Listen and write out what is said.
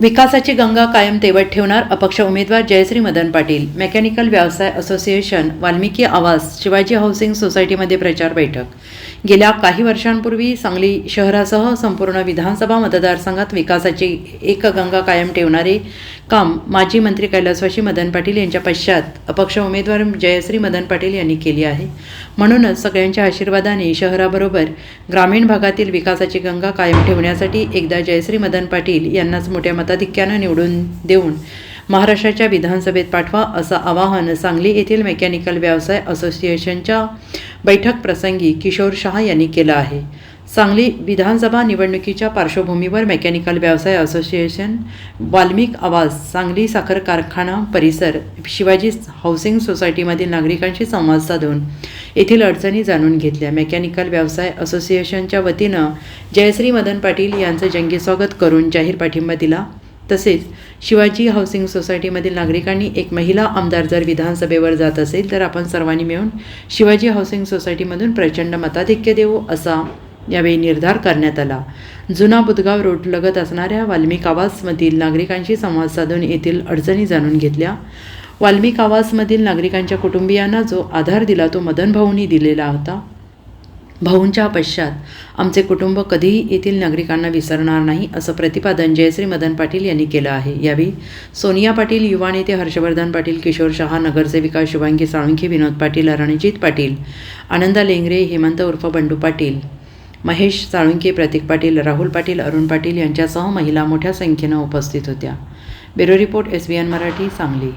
विकासाची गंगा कायम तेवत ठेवणार अपक्ष उमेदवार जयश्री मदन पाटील मेकॅनिकल व्यवसाय असोसिएशन वाल्मिकी आवास शिवाजी हाऊसिंग सोसायटीमध्ये प्रचार बैठक. गेल्या काही वर्षांपूर्वी सांगली शहरासह संपूर्ण विधानसभा मतदारसंघात विकासाची एक गंगा कायम ठेवणारे काम माजी मंत्री कैलासवाशी मदन पाटील यांच्या पश्चात अपक्ष उमेदवार जयश्री मदन पाटील यांनी केली आहे. म्हणूनच सगळ्यांच्या आशीर्वादाने शहराबरोबर ग्रामीण भागातील विकासाची गंगा कायम ठेवण्यासाठी एकदा जयश्री मदन पाटील यांनाच मोठ्या मताधिक्यानं निवडून देऊन महाराष्ट्राच्या विधानसभेत पाठवा असं आवाहन सांगली येथील मेकॅनिकल व्यवसाय असोसिएशनच्या बैठक प्रसंगी किशोर शहा यांनी केलं आहे. सांगली विधानसभा निवडणुकीच्या पार्श्वभूमीवर मेकॅनिकल व्यवसाय असोसिएशन वाल्मिक आवाज सांगली साखर कारखाना परिसर शिवाजी हाऊसिंग सोसायटीमधील नागरिकांशी संवाद साधून येथील अडचणी जाणून घेतल्या. मेकॅनिकल व्यवसाय असोसिएशनच्या वतीनं जयश्री मदन पाटील यांचं जंगी स्वागत करून जाहीर पाठिंबा दिला. तसेच शिवाजी हाऊसिंग सोसायटीमधील नागरिकांनी एक महिला आमदार जर विधानसभेवर जात असेल तर आपण सर्वांनी मिळून शिवाजी हाऊसिंग सोसायटीमधून प्रचंड मताधिक्य देऊ असा यावेळी निर्धार करण्यात आला. जुना बुदगाव रोड लगत असणाऱ्या वाल्मिक आवासमधील नागरिकांशी संवाद साधून येथील अडचणी जाणून घेतल्या. वाल्मिक आवासमधील नागरिकांच्या कुटुंबियांना जो आधार दिला तो मदन भाऊंनी दिलेला होता. भाऊंच्या पश्चात आमचे कुटुंब कधीही येथील नागरिकांना विसरणार नाही असं प्रतिपादन जयश्री मदन पाटील यांनी केलं आहे. यावेळी सोनिया पाटील युवा नेते हर्षवर्धन पाटील किशोर शहा नगरसेविका शुभांगी साळुंखे विनोद पाटील रणजित पाटील आनंदा लेंगरे हेमंत उर्फ बंडू पाटील महेश साळुंके प्रतीक पाटील राहुल पाटील अरुण पाटील यांच्यासह महिला मोठ्या संख्येनं उपस्थित होत्या. Bureau report S B N Marathi Sangli.